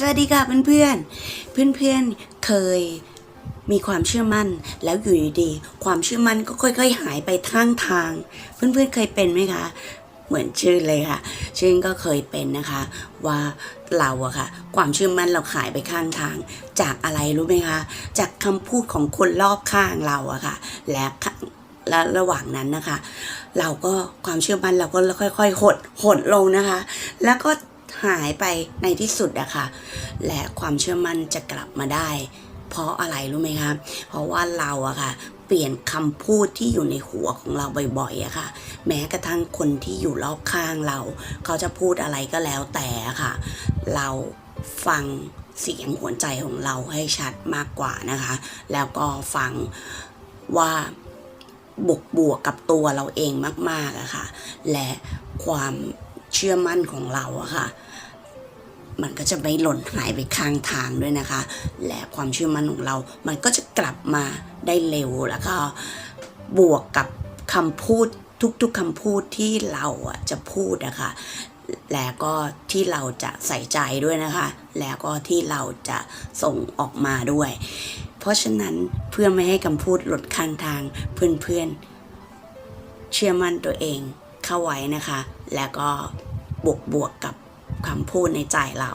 สวัสดีค่ะเพื่อนๆเพื่อนเคยมีความเชื่อมั่นแล้วอยู่ดีๆความเชื่อมั่นก็ค่อย ๆ หายไปข้างทาง เพื่อนๆเคยเป็นไหมคะ เหมือนชื่อเลยค่ะชื่อก็เคยเป็นนะคะ ว่าเราอะค่ะ ความเชื่อมั่นเราหายไปข้างทาง จากอะไรรู้ไหมคะ จากคำพูดของคนรอบข้างเราอะค่ะ และและระหว่างนั้นนะคะ เราก็ความเชื่อมั่นเราก็ค่อยๆหดหดลงนะคะ แล้วก็ หายไปในที่สุดอะค่ะ และความเชื่อมั่นจะกลับมาได้ เพราะอะไรรู้ไหมคะเพราะว่าเราอะค่ะเปลี่ยนคำพูดที่อยู่ในหัวของเราบ่อยๆอะค่ะ แม้กระทั่งคนที่อยู่รอบข้างเรา เขาจะพูดอะไรก็แล้วแต่ค่ะ เราฟังเสียงหัวใจของเราให้ชัดมากกว่านะคะ แล้วก็ฟังว่าบวกบวกกับตัวเราเองมากๆอะค่ะ และความ เชื่อมั่นของเราอะค่ะ มันก็จะไม่หล่นหายไปข้างทางด้วยนะคะ และความเชื่อมั่นของเรา มันก็จะกลับมาได้เร็วแล้วก็บวกกับคำพูดทุกๆคำพูดที่เราอะจะพูดนะคะแล้วก็ที่เราจะใส่ใจด้วยนะคะ แล้วก็ที่เราจะส่งออกมาด้วย เพราะฉะนั้นเพื่อไม่ให้คำพูดหลุดข้างทางเพื่อนๆเชื่อมั่นตัวเอง เข้าไว้นะคะ แล้วก็บวกบวกกับคำพูดในใจเรา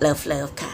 เลิฟเลิฟค่ะ